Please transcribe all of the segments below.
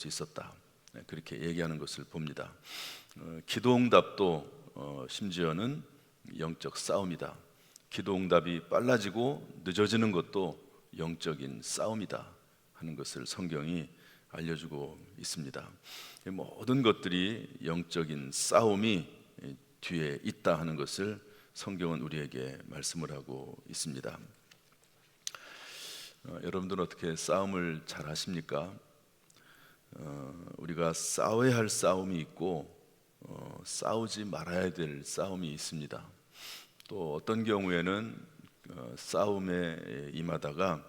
수 있었다. 네, 그렇게 얘기하는 것을 봅니다. 어, 기도응답도 어, 심지어는 영적 싸움이다. 기도응답이 빨라지고 늦어지는 것도 영적인 싸움이다 하는 것을 성경이 알려주고 있습니다. 이 모든 것들이 영적인 싸움이 뒤에 있다 하는 것을 성경은 우리에게 말씀을 하고 있습니다. 어, 여러분들은 어떻게 싸움을 잘 하십니까? 어, 우리가 싸워야 할 싸움이 있고 어, 싸우지 말아야 될 싸움이 있습니다. 또 어떤 경우에는 어, 싸움에 임하다가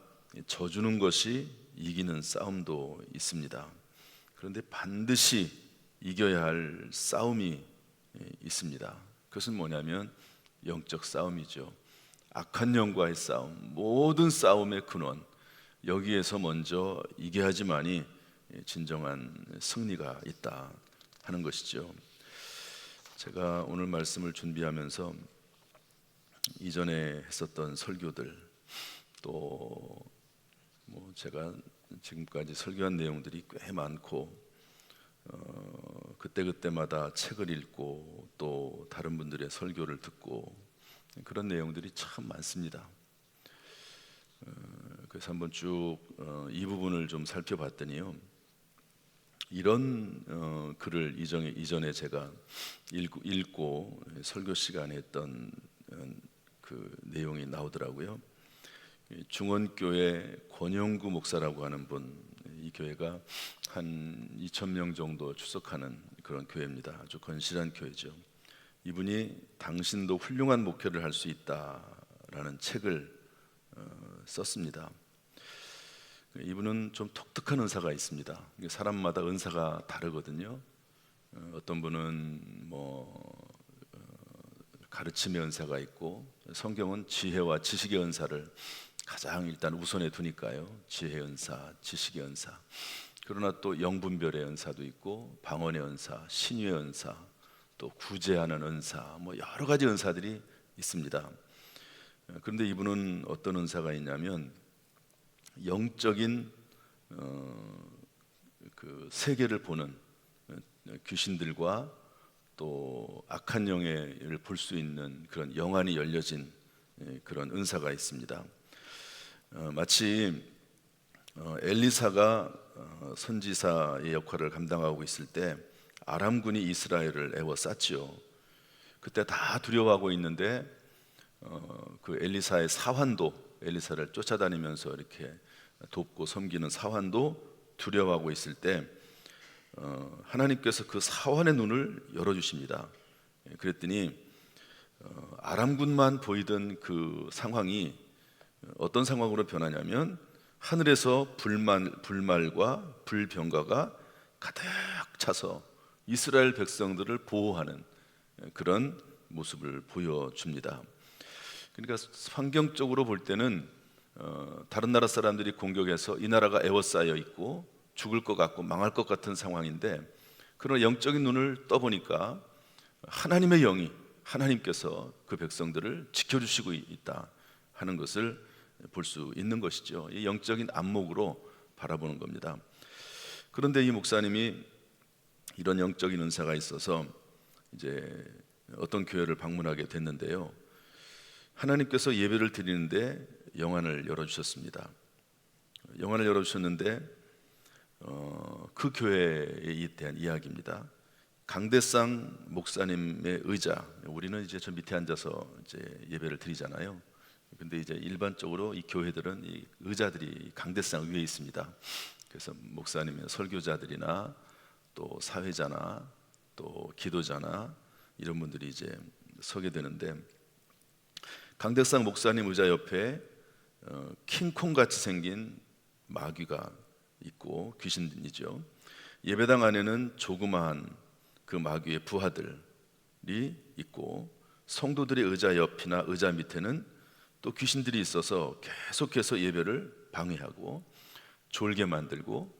져주는 것이 이기는 싸움도 있습니다. 그런데 반드시 이겨야 할 싸움이 예, 있습니다. 그것은 뭐냐면 영적 싸움이죠. 악한 영과의 싸움, 모든 싸움의 근원 여기에서 먼저 이겨야지만이 진정한 승리가 있다 하는 것이죠. 제가 오늘 말씀을 준비하면서 이전에 했었던 설교들 또 뭐 제가 지금까지 설교한 내용들이 꽤 많고 어, 그때 그때마다 책을 읽고 또 다른 분들의 설교를 듣고 그런 내용들이 참 많습니다. 어, 그래서 한번 쭉이 어, 부분을 좀 살펴봤더니요. 이런 어, 글을 이전에, 이전에 제가 읽고, 읽고 설교 시간에 했던 어, 그 내용이 나오더라고요. 중원교회 권영구 목사라고 하는 분, 이 교회가 한 2천 명 정도 출석하는 그런 교회입니다. 아주 건실한 교회죠. 이분이 당신도 훌륭한 목회를 할 수 있다라는 책을 어, 썼습니다. 이분은 좀 독특한 은사가 있습니다. 사람마다 은사가 다르거든요. 어, 어떤 분은 뭐 어, 가르침의 은사가 있고 성경은 지혜와 지식의 은사를 가장 일단 우선에 두니까요. 지혜의 은사, 지식의 은사. 그러나 또 영분별의 은사도 있고 방언의 은사, 신유의 은사, 또 구제하는 은사, 뭐 여러 가지 은사들이 있습니다. 그런데 이분은 어떤 은사가 있냐면 영적인 어, 그 세계를 보는 어, 귀신들과 또 악한 영을 볼수 있는 그런 영안이 열려진 예, 그런 은사가 있습니다. 어, 마치 어, 엘리사가 어, 선지사의 역할을 감당하고 있을 때 아람군이 이스라엘을 애워쌌지요. 그때 다 두려워하고 있는데 어, 그 엘리사의 사환도 엘리사를 쫓아다니면서 이렇게 돕고 섬기는 사환도 두려워하고 있을 때 어, 하나님께서 그 사환의 눈을 열어주십니다. 예, 그랬더니 어, 아람군만 보이던 그 상황이 어떤 상황으로 변하냐면 하늘에서 불만, 불말과 불병가가 가득 차서 이스라엘 백성들을 보호하는 그런 모습을 보여줍니다. 그러니까 환경적으로 볼 때는 어, 다른 나라 사람들이 공격해서 이 나라가 에워싸여 있고 죽을 것 같고 망할 것 같은 상황인데 그런 영적인 눈을 떠보니까 하나님의 영이 하나님께서 그 백성들을 지켜주시고 있다 하는 것을 볼 수 있는 것이죠. 이 영적인 안목으로 바라보는 겁니다. 그런데 이 목사님이 이런 영적인 은사가 있어서 이제 어떤 교회를 방문하게 됐는데요. 하나님께서 예배를 드리는데 영안을 열어주셨습니다. 영안을 열어주셨는데 어, 그 교회에 대한 이야기입니다. 강대상 목사님의 의자, 우리는 이제 저 밑에 앉아서 이제 예배를 드리잖아요. 근데 이제 일반적으로 이 교회들은 이 의자들이 강대상 위에 있습니다. 그래서 목사님의 설교자들이나 또 사회자나 또 기도자나 이런 분들이 이제 서게 되는데 강대상 목사님 의자 옆에 어, 킹콩 같이 생긴 마귀가 있고 귀신이죠. 예배당 안에는 조그마한 그 마귀의 부하들이 있고 성도들의 의자 옆이나 의자 밑에는 또 귀신들이 있어서 계속해서 예배를 방해하고 졸게 만들고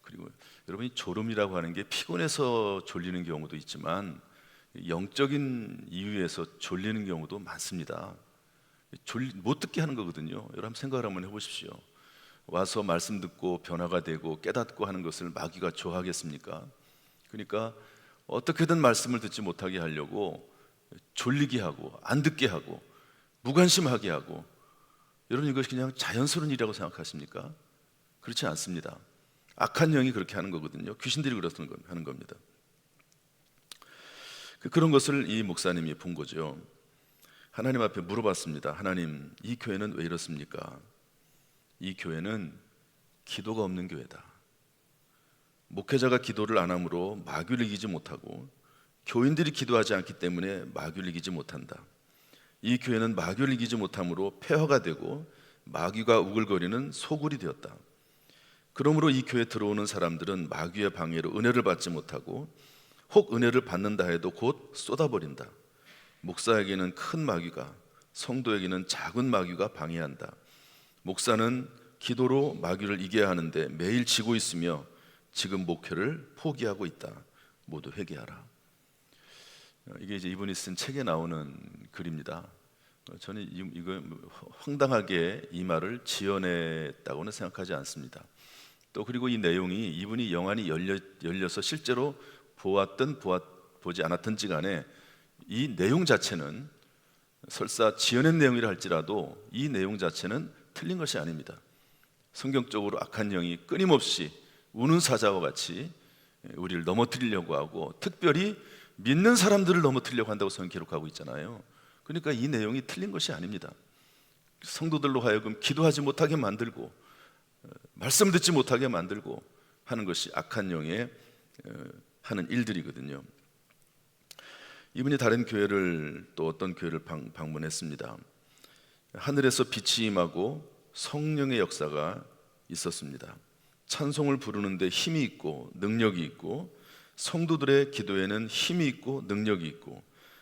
그리고 여러분이 졸음이라고 하는 게 피곤해서 졸리는 경우도 있지만 영적인 이유에서 졸리는 경우도 많습니다. 졸, 못 듣게 하는 거거든요. 여러분 생각을 한번 해보십시오. 와서 말씀 듣고 변화가 되고 깨닫고 하는 것을 마귀가 좋아하겠습니까? 그러니까 어떻게든 말씀을 듣지 못하게 하려고 졸리게 하고 안 듣게 하고 무관심하게 하고 여러분 이것이 그냥 자연스러운 일이라고 생각하십니까? 그렇지 않습니다. 악한 영이 그렇게 하는 거거든요. 귀신들이 그렇다는 거- 하는 겁니다. 그- 그런 것을 이 목사님이 본 거죠. 하나님 앞에 물어봤습니다. 하나님, 이 교회는 왜 이렇습니까? 이 교회는 기도가 없는 교회다. 목회자가 기도를 안 하므로 마귀를 이기지 못하고 교인들이 기도하지 않기 때문에 마귀를 이기지 못한다. 이 교회는 마귀를 이기지 못함으로 폐허가 되고 마귀가 우글거리는 소굴이 되었다. 그러므로 이 교회에 들어오는 사람들은 마귀의 방해로 은혜를 받지 못하고 혹 은혜를 받는다 해도 곧 쏟아버린다. 목사에게는 큰 마귀가 성도에게는 작은 마귀가 방해한다. 목사는 기도로 마귀를 이겨야 하는데 매일 지고 있으며 지금 목회를 포기하고 있다. 모두 회개하라. 어, 이게 이제 이분이 쓴 책에 나오는 글입니다. 어, 저는 이- 이거 황당하게 이 말을 지어냈다고는 생각하지 않습니다. 또 그리고 이 내용이 이분이 영안이 열려, 열려서 실제로 보았든 보았, 보지 않았든지 간에 이 내용 자체는 설사 지어낸 내용이라 할지라도 이 내용 자체는 틀린 것이 아닙니다. 성경적으로 악한 영이 끊임없이 우는 사자와 같이 우리를 넘어뜨리려고 하고 특별히 믿는 사람들을 넘어뜨리려고 한다고 성경 기록하고 있잖아요. 그러니까 이 내용이 틀린 것이 아닙니다. 성도들로 하여금 기도하지 못하게 만들고 어, 말씀 듣지 못하게 만들고 하는 것이 악한 영의 어, 하는 일들이거든요. 이분이 다른 교회를 또 어떤 교회를 방, 방문했습니다. 하늘에서 빛이 임하고 성령의 역사가 있었습니다. 찬송을 부르는데 힘이 있고 능력이 있고 성도들의 기도에는 힘이 있고 능력이 있고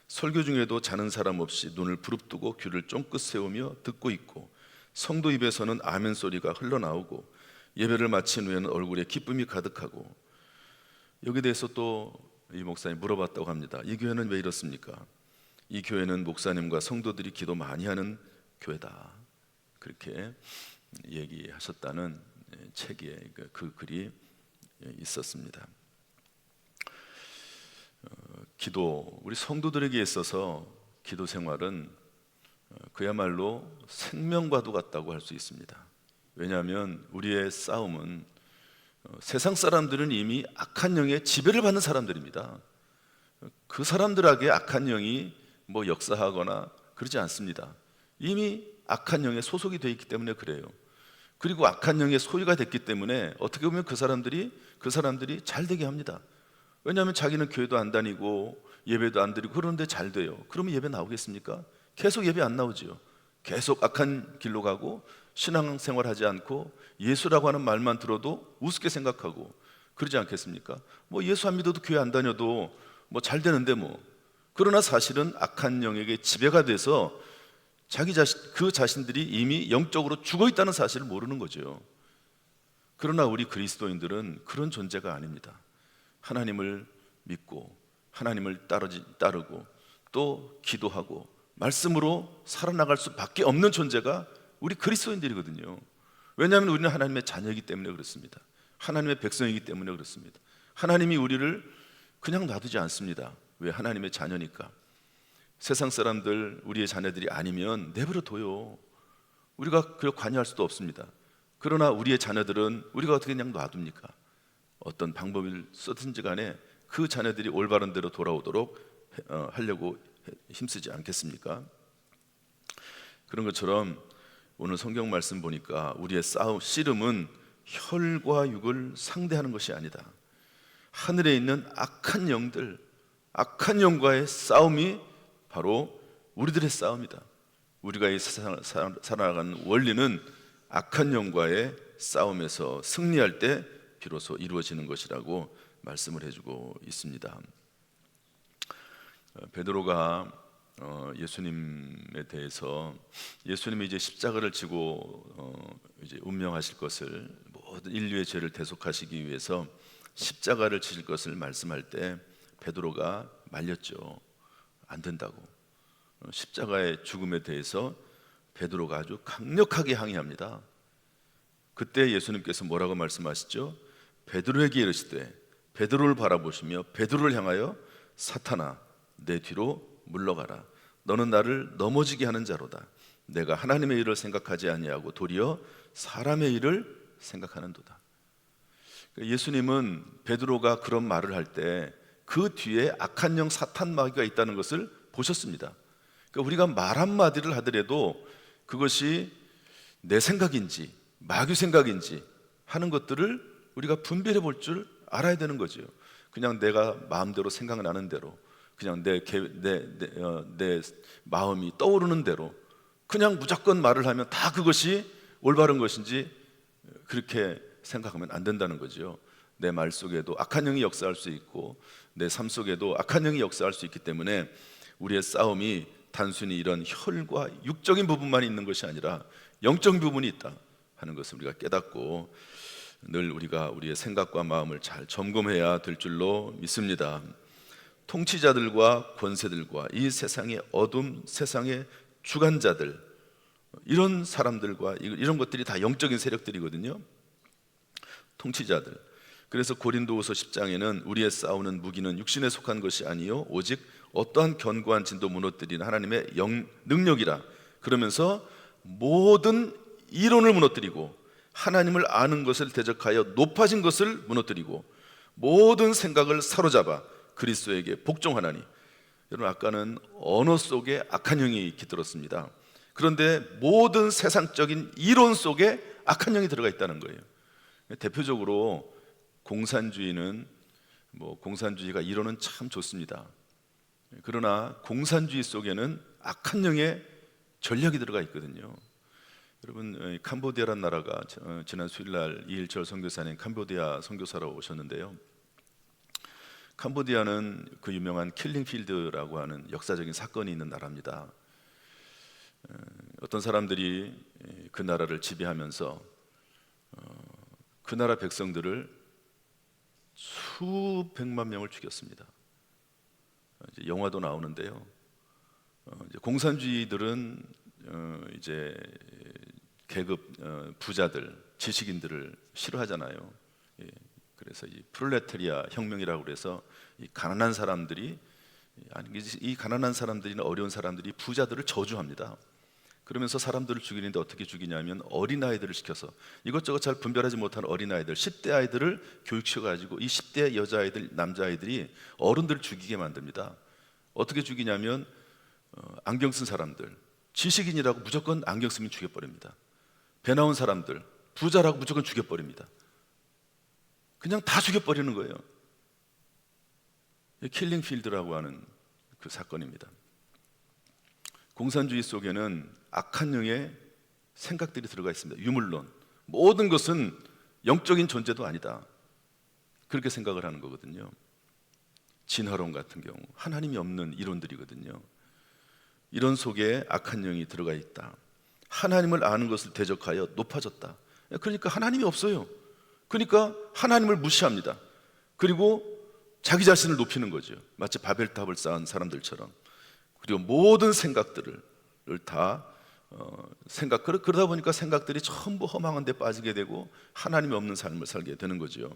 설교 중에도 자는 사람 없이 눈을 부릅뜨고 귀를 쫑긋 세우며 듣고 있고 성도 입에서는 아멘 소리가 흘러나오고 예배를 마친 후에는 얼굴에 기쁨이 가득하고 여기에 대해서 또 이 목사님 물어봤다고 합니다. 이 교회는 왜 이렇습니까? 이 교회는 목사님과 성도들이 기도 많이 하는 교회다. 그렇게 얘기하셨다는 책에 그- 그 글이 있었습니다. 어, 기도 우리 성도들에게 있어서 기도 생활은 어, 그야말로 생명과도 같다고 할 수 있습니다. 왜냐하면 우리의 싸움은 어, 세상 사람들은 이미 악한 영의 지배를 받는 사람들입니다. 그 사람들에게 악한 영이 뭐 역사하거나 그러지 않습니다. 이미 악한 영에 소속이 되어 있기 때문에 그래요. 그리고 악한 영의 소유가 됐기 때문에 어떻게 보면 그 사람들이 그 사람들이 잘 되게 합니다. 왜냐하면 자기는 교회도 안 다니고 예배도 안 드리고 그러는데 잘 돼요. 그러면 예배 나오겠습니까? 계속 예배 안 나오지요. 계속 악한 길로 가고 신앙생활 하지 않고 예수라고 하는 말만 들어도 우습게 생각하고 그러지 않겠습니까? 뭐 예수 안 믿어도 교회 안 다녀도 뭐 잘 되는데 뭐 그러나 사실은 악한 영에게 지배가 돼서 자기 자신 그 자신들이 이미 영적으로 죽어 있다는 사실을 모르는 거죠. 그러나 우리 그리스도인들은 그런 존재가 아닙니다. 하나님을 믿고 하나님을 따르지, 따르고 또 기도하고 말씀으로 살아나갈 수밖에 없는 존재가 우리 그리스도인들이거든요. 왜냐하면 우리는 하나님의 자녀이기 때문에 그렇습니다. 하나님의 백성이기 때문에 그렇습니다. 하나님이 우리를 그냥 놔두지 않습니다. 왜 하나님의 자녀니까. 세상 사람들 우리의 자녀들이 아니면 내버려 둬요. 우리가 그 관여할 수도 없습니다. 그러나 우리의 자녀들은 우리가 어떻게 그냥 놔둡니까? 어떤 방법을 쓰든지 간에 그 자녀들이 올바른 대로 돌아오도록 해- 어, 하려고 해- 힘쓰지 않겠습니까? 그런 것처럼 오늘 성경 말씀 보니까 우리의 싸움 씨름은 혈과 육을 상대하는 것이 아니다. 하늘에 있는 악한 영들, 악한 영과의 싸움이 바로 우리들의 싸움이다. 우리가 이 세상을 살- 살아가는 원리는 악한 영과의 싸움에서 승리할 때 비로소 이루어지는 것이라고 말씀을 해주고 있습니다. 어, 베드로가 어, 예수님에 대해서 예수님이 이제 십자가를 지고 어, 이제 운명하실 것을 모든 인류의 죄를 대속하시기 위해서 십자가를 지실 것을 말씀할 때 베드로가 말렸죠. 안 된다고. 어, 십자가의 죽음에 대해서 베드로가 아주 강력하게 항의합니다. 그때 예수님께서 뭐라고 말씀하시죠? 베드로에게 이르시되 베드로를 바라보시며 베드로를 향하여 사탄아 내 뒤로 물러가라 너는 나를 넘어지게 하는 자로다 내가 하나님의 일을 생각하지 아니하고 도리어 사람의 일을 생각하는도다 그러니까 예수님은 베드로가 그런 말을 할 때 그 뒤에 악한 영 사탄 마귀가 있다는 것을 보셨습니다. 그러니까 우리가 말 한마디를 하더라도 그것이 내 생각인지 마귀 생각인지 하는 것들을 우리가 분별해 볼 줄 알아야 되는 거죠. 그냥 내가 마음대로 생각나는 대로 그냥 내, 계- 내, 내, 어, 내 마음이 떠오르는 대로 그냥 무조건 말을 하면 다 그것이 올바른 것인지 그렇게 생각하면 안 된다는 거죠. 내 말 속에도 악한 영이 역사할 수 있고 내 삶 속에도 악한 영이 역사할 수 있기 때문에 우리의 싸움이 단순히 이런 혈과 육적인 부분만 있는 것이 아니라 영적 부분이 있다 하는 것을 우리가 깨닫고 늘 우리가 우리의 생각과 마음을 잘 점검해야 될 줄로 믿습니다. 통치자들과 권세들과 이 세상의 어둠, 세상의 주관자들 이런 사람들과 이- 이런 것들이 다 영적인 세력들이거든요. 통치자들. 그래서 고린도후서 10장에는 우리의 싸우는 무기는 육신에 속한 것이 아니요 오직 어떠한 견고한 진도 무너뜨리는 하나님의 영 능력이라. 그러면서 모든 이론을 무너뜨리고 하나님을 아는 것을 대적하여 높아진 것을 무너뜨리고 모든 생각을 사로잡아 그리스도에게 복종하나니 여러분 아까는 언어 속에 악한 영이 깃들었습니다. 그런데 모든 세상적인 이론 속에 악한 영이 들어가 있다는 거예요. 대표적으로 공산주의는 뭐 공산주의가 이론은 참 좋습니다. 그러나 공산주의 속에는 악한 영의 전략이 들어가 있거든요. 여러분 어, 캄보디아란 나라가 저- 어, 지난 수요일 날 이일철 선교사님 캄보디아 선교사로 오셨는데요. 캄보디아는 그 유명한 킬링필드라고 하는 역사적인 사건이 있는 나라입니다. 어, 어떤 사람들이 에, 그 나라를 지배하면서 어, 그 나라 백성들을 수백만 명을 죽였습니다. 어, 영화도 나오는데요. 어, 공산주의들은 어, 이제 계급 어, 부자들, 지식인들을 싫어하잖아요. 예, 그래서 이 프롤레타리아 혁명이라고 그래서 이 가난한 사람들이 아니 이 가난한 사람들이나 어려운 사람들이 부자들을 저주합니다. 그러면서 사람들을 죽이는데 어떻게 죽이냐면 어린 아이들을 시켜서 이것저것 잘 분별하지 못한 어린 아이들, 10대 아이들을 교육시켜 가지고 이 10대 여자 아이들, 남자 아이들이 어른들을 죽이게 만듭니다. 어떻게 죽이냐면 어, 안경 쓴 사람들, 지식인이라고 무조건 안경 쓰면 죽여버립니다. 배 나온 사람들, 부자라고 무조건 죽여버립니다. 그냥 다 죽여버리는 거예요. 킬링필드라고 하는 그 사건입니다. 공산주의 속에는 악한 영의 생각들이 들어가 있습니다. 유물론 모든 것은 영적인 존재도 아니다. 그렇게 생각을 하는 거거든요. 진화론 같은 경우 하나님이 없는 이론들이거든요. 이런 속에 악한 영이 들어가 있다. 하나님을 아는 것을 대적하여 높아졌다. 그러니까 하나님이 없어요. 그러니까 하나님을 무시합니다. 그리고 자기 자신을 높이는 거죠. 마치 바벨탑을 쌓은 사람들처럼. 그리고 모든 생각들을 다 어, 생각 그러- 그러다 보니까 생각들이 전부 허망한 데 빠지게 되고 하나님이 없는 삶을 살게 되는 거죠.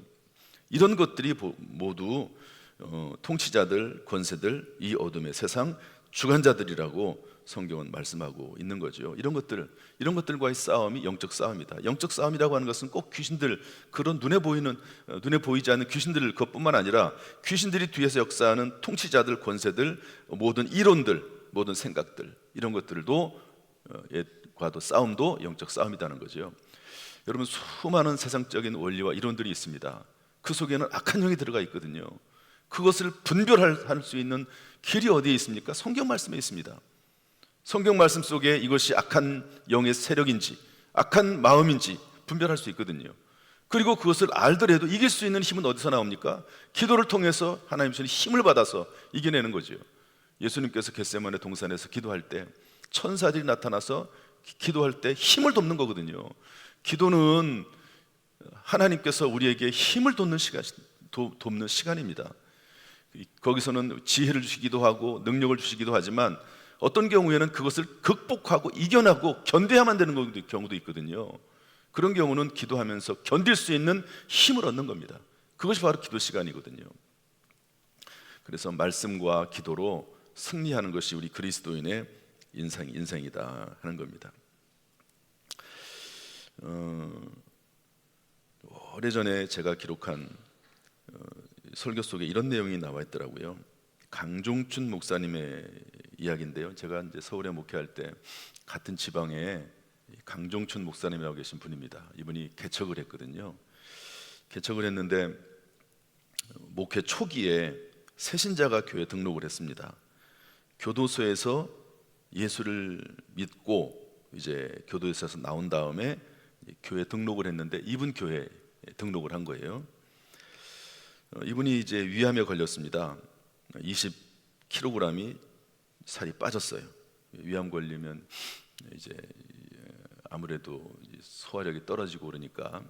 이런 것들이 보- 모두 어, 통치자들, 권세들, 이 어둠의 세상 주관자들이라고 성경은 말씀하고 있는 거죠. 이런 것들, 이런 것들과의 싸움이 영적 싸움이다. 영적 싸움이라고 하는 것은 꼭 귀신들 그런 눈에 보이는 어, 눈에 보이지 않는 귀신들 그것뿐만 아니라 귀신들이 뒤에서 역사하는 통치자들, 권세들, 모든 이론들, 모든 생각들 이런 것들도 어, 옛과도 싸움도 영적 싸움이라는 거죠. 여러분 수많은 세상적인 원리와 이론들이 있습니다. 그 속에는 악한 영이 들어가 있거든요. 그것을 분별할 수 있는 길이 어디에 있습니까? 성경 말씀에 있습니다. 성경 말씀 속에 이것이 악한 영의 세력인지 악한 마음인지 분별할 수 있거든요. 그리고 그것을 알더라도 이길 수 있는 힘은 어디서 나옵니까? 기도를 통해서 하나님 손에 힘을 받아서 이겨내는 거죠. 예수님께서 겟세마네 동산에서 기도할 때 천사들이 나타나서 기- 기도할 때 힘을 돕는 거거든요. 기도는 하나님께서 우리에게 힘을 돕는 시간, 도, 돕는 시간입니다. 거기서는 지혜를 주시기도 하고 능력을 주시기도 하지만 어떤 경우에는 그것을 극복하고 이겨나고 견뎌야만 되는 경우도- 있거든요. 그런 경우는 기도하면서 견딜 수 있는 힘을 얻는 겁니다. 그것이 바로 기도 시간이거든요. 그래서 말씀과 기도로 승리하는 것이 우리 그리스도인의 인생 인생이다 하는 겁니다. 어, 오래전에 제가 기록한 어, 설교 속에 이런 내용이 나와 있더라고요. 강종춘 목사님의 이야기인데요. 제가 이제 서울에 목회할 때 같은 지방에 강종춘 목사님이라고 계신 분입니다. 이분이 개척을 했거든요. 개척을 했는데 목회 초기에 새신자가 교회 등록을 했습니다. 교도소에서 예수를 믿고 이제 교도소에서 나온 다음에 교회 등록을 했는데 이분 교회 등록을 한 거예요. 어, 이분이 이제 위암에 걸렸습니다. 20kg이 살이 빠졌어요. 위암 걸리면 이제 아무래도 소화력이 떨어지고 그러니까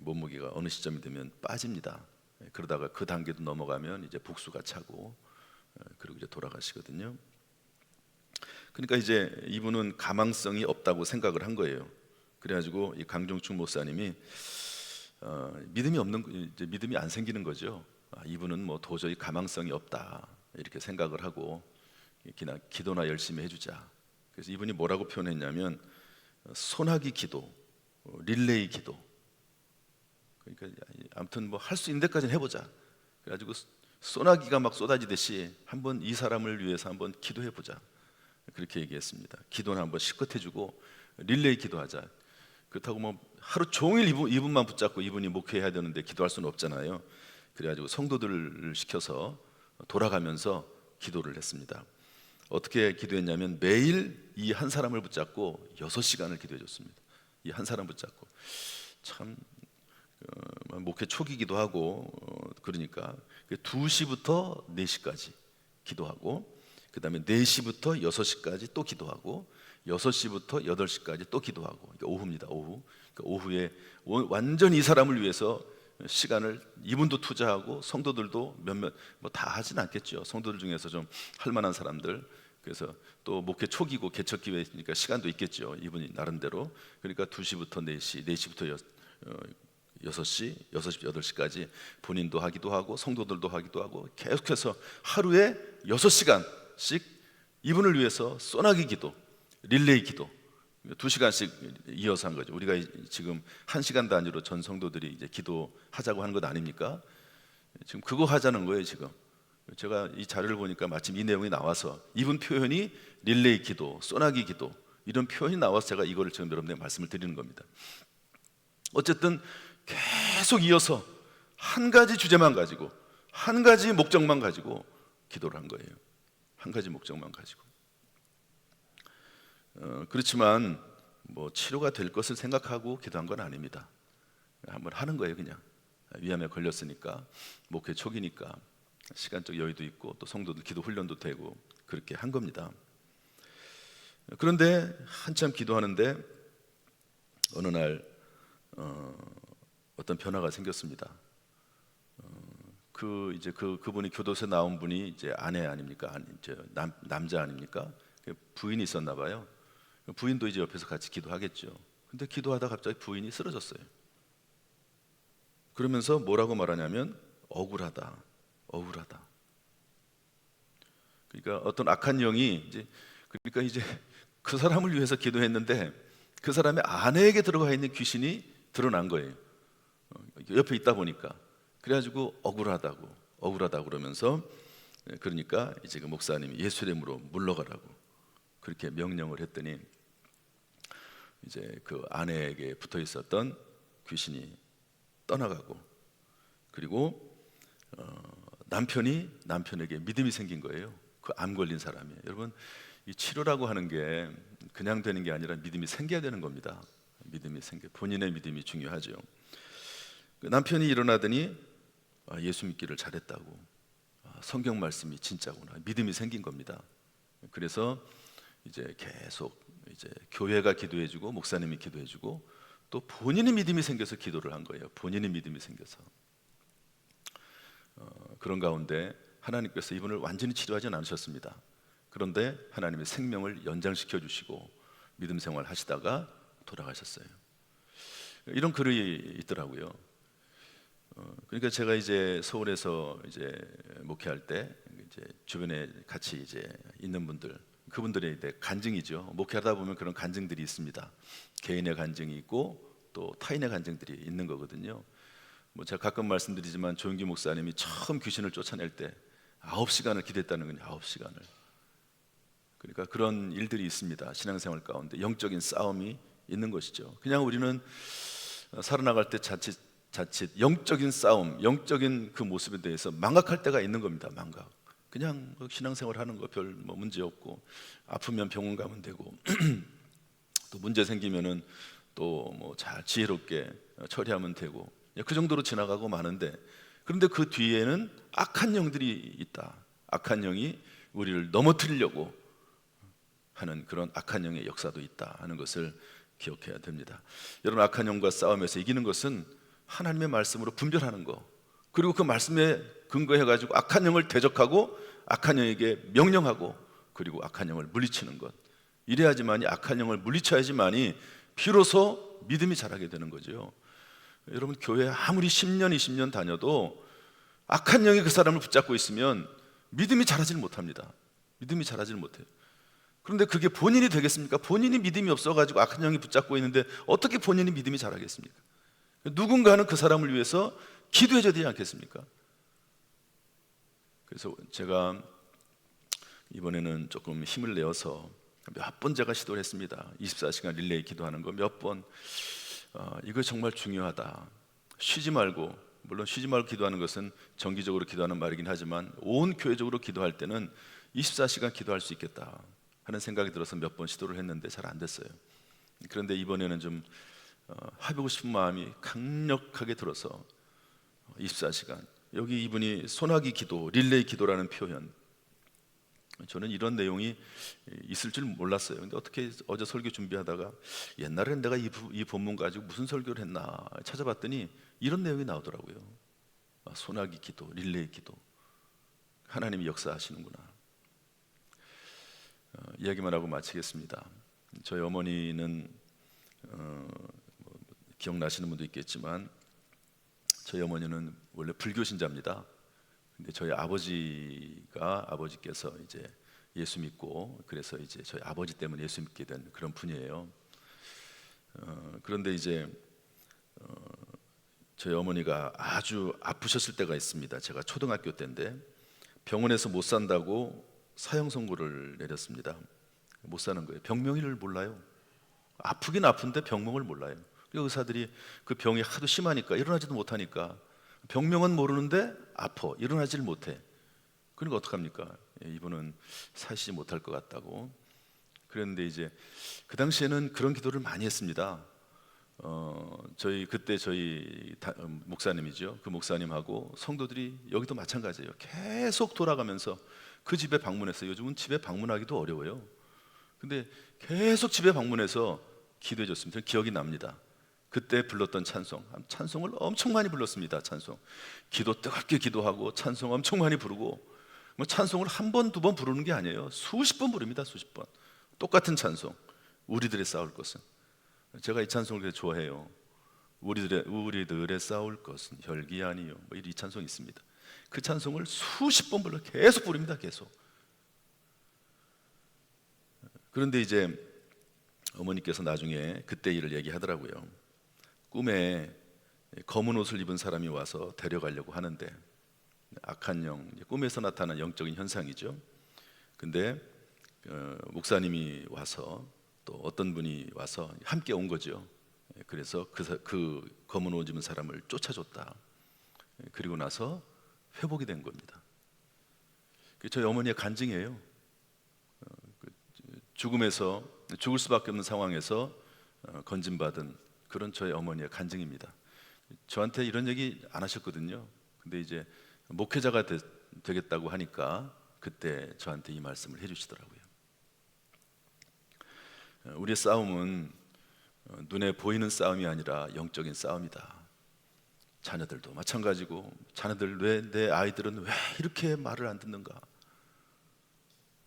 몸무게가 어느 시점이 되면 빠집니다. 그러다가 그 단계도 넘어가면 이제 복수가 차고 어, 그리고 이제 돌아가시거든요. 그러니까 이제 이분은 가망성이 없다고 생각을 한 거예요. 그래가지고 이 강종충 목사님이 어, 믿음이 없는 이제 믿음이 안 생기는 거죠. 아, 이분은 뭐 도저히 가망성이 없다 이렇게 생각을 하고 그냥 기도나 열심히 해주자. 그래서 이분이 뭐라고 표현했냐면 어, 소나기 기도, 어, 릴레이 기도. 그러니까 아무튼 뭐 할 수 있는 데까지는 해보자. 그래가지고 소나기가 막 쏟아지듯이 한번 이 사람을 위해서 한번 기도해 보자. 그렇게 얘기했습니다. 기도는 한번 실컷 해주고 릴레이 기도하자. 그렇다고 뭐 하루 종일 이분, 이분만 붙잡고 이분이 목회해야 되는데 기도할 수는 없잖아요. 그래가지고 성도들을 시켜서 돌아가면서 기도를 했습니다. 어떻게 기도했냐면 매일 이 한 사람을 붙잡고 여섯 시간을 기도해 줬습니다. 이 한 사람 붙잡고 참 어, 목회 초기기도 하고 어, 그러니까 2시부터 4시까지 기도하고 그다음에 4시부터 6시까지 또 기도하고 6시부터 8시까지 또 기도하고 그러니까 오후입니다. 오후. 그러니까 오후에 완전 이 사람을 위해서 시간을 이분도 투자하고 성도들도 몇몇 뭐 다 하진 않겠죠. 성도들 중에서 좀 할 만한 사람들 그래서 또 목회 초기고 개척 기회니까 시간도 있겠죠. 이분이 나름대로 그러니까 2시부터 4시, 4시부터 여, 어, 6시, 6시, 8시까지 본인도 하기도 하고 성도들도 하기도 하고 계속해서 하루에 6시간씩 이분을 위해서 소나기 기도, 릴레이 기도 두 시간씩 이어서 한 거죠. 우리가 지금 한 시간 단위로 전 성도들이 이제 기도하자고 하는 것 아닙니까? 지금 그거 하자는 거예요 지금. 제가 이 자료를 보니까 마침 이 내용이 나와서 이분 표현이 릴레이 기도, 소나기 기도 이런 표현이 나와서 제가 이거를 지금 여러분들 말씀을 드리는 겁니다. 어쨌든 계속 이어서 한 가지 주제만 가지고 한 가지 목적만 가지고 기도를 한 거예요. 한 가지 목적만 가지고. 어, 그렇지만 뭐 치료가 될 것을 생각하고 기도한 건 아닙니다. 한번 하는 거예요, 그냥. 위암에 걸렸으니까 목회 초기니까 시간적 여유도 있고 또 성도들 기도 훈련도 되고 그렇게 한 겁니다. 그런데 한참 기도하는데 어느 날 어, 어떤 변화가 생겼습니다. 어, 그 이제 그 그분이 교도소 나온 분이 이제 아내 아닙니까? 아니, 이제 남 남자 아닙니까? 그 부인이 있었나 봐요. 부인도 이제 옆에서 같이 기도하겠죠. 근데 기도하다 갑자기 부인이 쓰러졌어요. 그러면서 뭐라고 말하냐면 억울하다, 억울하다. 그러니까 어떤 악한 영이 이제 그러니까 이제 그 사람을 위해서 기도했는데 그 사람의 아내에게 들어가 있는 귀신이 드러난 거예요. 어, 옆에 있다 보니까 그래가지고 억울하다고 억울하다고 그러면서 예, 그러니까 이제 그 목사님이 예수님으로 물러가라고 그렇게 명령을 했더니 이제 그 아내에게 붙어 있었던 귀신이 떠나가고 그리고 어, 남편이 남편에게 믿음이 생긴 거예요. 그 암 걸린 사람이 여러분 이 치료라고 하는 게 그냥 되는 게 아니라 믿음이 생겨야 되는 겁니다. 믿음이 생겨 본인의 믿음이 중요하죠. 그 남편이 일어나더니 아, 예수 믿기를 잘했다고 아, 성경 말씀이 진짜구나 믿음이 생긴 겁니다. 그래서 이제 계속 이제 교회가 기도해주고 목사님이 기도해주고 또 본인의 믿음이 생겨서 기도를 한 거예요. 본인의 믿음이 생겨서 어, 그런 가운데 하나님께서 이분을 완전히 치료하지는 않으셨습니다. 그런데 하나님의 생명을 연장시켜 주시고 믿음 생활 하시다가 돌아가셨어요. 이런 글이 있더라고요. 어, 그러니까 제가 이제 서울에서 이제 목회할 때 이제 주변에 같이 이제 있는 분들 그분들의 간증이죠. 목회하다 보면 그런 간증들이 있습니다. 개인의 간증이 있고 또 타인의 간증들이 있는 거거든요. 뭐 제가 가끔 말씀드리지만 조영기 목사님이 처음 귀신을 쫓아낼 때 아홉 시간을 기도했다는 거예요. 아홉 시간을. 그러니까 그런 일들이 있습니다. 신앙생활 가운데 영적인 싸움이 있는 것이죠. 그냥 우리는 살아나갈 때 자칫 자칫 영적인 싸움, 영적인 그 모습에 대해서 망각할 때가 있는 겁니다. 망각. 그냥 뭐 신앙생활 하는 거 별 뭐 문제 없고 아프면 병원 가면 되고 또 문제 생기면은 또 뭐 잘 지혜롭게 처리하면 되고 그 정도로 지나가고 마는데 그런데 그 뒤에는 악한 영들이 있다. 악한 영이 우리를 넘어뜨리려고 하는 그런 악한 영의 역사도 있다 하는 것을 기억해야 됩니다. 여러분 악한 영과 싸움에서 이기는 것은 하나님의 말씀으로 분별하는 거. 그리고 그 말씀에 근거해 가지고 악한 영을 대적하고 악한 영에게 명령하고 그리고 악한 영을 물리치는 것. 이래야지만이 악한 영을 물리쳐야지만이 비로소 믿음이 자라게 되는 거죠. 여러분 교회 아무리 10년 20년 다녀도 악한 영이 그 사람을 붙잡고 있으면 믿음이 자라질 못합니다. 믿음이 자라질 못해요. 그런데 그게 본인이 되겠습니까? 본인이 믿음이 없어가지고 악한 영이 붙잡고 있는데 어떻게 본인이 믿음이 자라겠습니까? 누군가는 그 사람을 위해서 기도해줘야 되지 않겠습니까? 그래서 제가 이번에는 조금 힘을 내어서 몇 번 제가 시도를 했습니다. 24시간 릴레이 기도하는 거 몇 번. 어, 이거 정말 중요하다. 쉬지 말고 물론 쉬지 말고 기도하는 것은 정기적으로 기도하는 말이긴 하지만 온 교회적으로 기도할 때는 24시간 기도할 수 있겠다 하는 생각이 들어서 몇 번 시도를 했는데 잘 안 됐어요. 그런데 이번에는 좀 어, 해보고 싶은 마음이 강력하게 들어서 24시간 여기 이분이 소나기 기도, 릴레이 기도라는 표현 저는 이런 내용이 있을 줄 몰랐어요. 근데 어떻게 어제 설교 준비하다가 옛날에는 내가 이, 부- 이 본문 가지고 무슨 설교를 했나 찾아봤더니 이런 내용이 나오더라고요. 아, 소나기 기도, 릴레이 기도. 하나님이 역사하시는구나. 어, 이야기만 하고 마치겠습니다. 저희 어머니는 어, 뭐, 기억나시는 분도 있겠지만 저희 어머니는 원래 불교 신자입니다. 근데 저희 아버지가 아버지께서 이제 예수 믿고 그래서 이제 저희 아버지 때문에 예수 믿게 된 그런 분이에요. 어, 그런데 이제 어, 저희 어머니가 아주 아프셨을 때가 있습니다. 제가 초등학교 때인데 병원에서 못 산다고 사형 선고를 내렸습니다. 못 사는 거예요. 병명을 몰라요. 아프긴 아픈데 병명을 몰라요. 의사들이 그 병이 하도 심하니까 일어나지도 못하니까 병명은 모르는데 아파 일어나질 못해. 그러니까 어떡합니까? 예, 이분은 사시지 못할 것 같다고. 그런데 이제 그 당시에는 그런 기도를 많이 했습니다. 어, 저희 그때 저희 다- 어, 목사님이죠. 그 목사님하고 성도들이 여기도 마찬가지예요. 계속 돌아가면서 그 집에 방문해서 요즘은 집에 방문하기도 어려워요. 근데 계속 집에 방문해서 기도해 줬습니다. 기억이 납니다. 그때 불렀던 찬송, 찬송을 엄청 많이 불렀습니다. 찬송, 기도 뜨겁게 기도하고 찬송 엄청 많이 부르고 뭐 찬송을 한 번, 두 번 부르는 게 아니에요. 수십 번 부릅니다. 수십 번. 똑같은 찬송. 우리들의 싸울 것은 제가 이 찬송을 좋아해요. 우리들의 우리들의 싸울 것은 혈기 아니요. 뭐 이 찬송이 있습니다. 그 찬송을 수십 번 불러 계속 부릅니다. 계속. 그런데 이제 어머니께서 나중에 그때 일을 얘기하더라고요. 꿈에 검은 옷을 입은 사람이 와서 데려가려고 하는데 악한 영, 꿈에서 나타난 영적인 현상이죠. 근데 어, 목사님이 와서 또 어떤 분이 와서 함께 온 거죠. 예, 그래서 그, 사- 그 검은 옷 입은 사람을 쫓아줬다. 예, 그리고 나서 회복이 된 겁니다. 그게 저희 어머니의 간증이에요. 어, 그 죽음에서 죽을 수밖에 없는 상황에서 어, 건진받은 그런 저희 어머니의 간증입니다. 저한테 이런 얘기 안 하셨거든요. 근데 이제 목회자가 되, 되겠다고 하니까 그때 저한테 이 말씀을 해주시더라고요. 어, 우리의 싸움은 어, 눈에 보이는 싸움이 아니라 영적인 싸움이다. 자녀들도 마찬가지고 자녀들 왜 내 아이들은 왜 이렇게 말을 안 듣는가?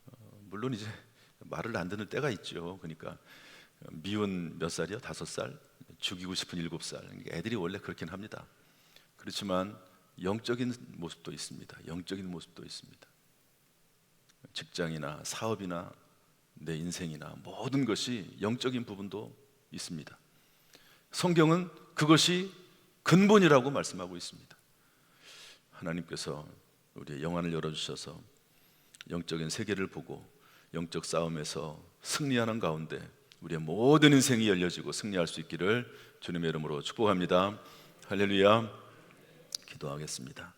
어, 물론 이제 말을 안 듣는 때가 있죠. 그러니까 미운 몇 살이요? 다섯 살 죽이고 싶은 일곱 살 애들이 원래 그렇긴 합니다. 그렇지만 영적인 모습도 있습니다. 영적인 모습도 있습니다. 직장이나 사업이나 내 인생이나 모든 것이 영적인 부분도 있습니다. 성경은 그것이 근본이라고 말씀하고 있습니다. 하나님께서 우리의 영안을 열어주셔서 영적인 세계를 보고 영적 싸움에서 승리하는 가운데 우리의 모든 인생이 열려지고 승리할 수 있기를 주님의 이름으로 축복합니다. 할렐루야. 기도하겠습니다.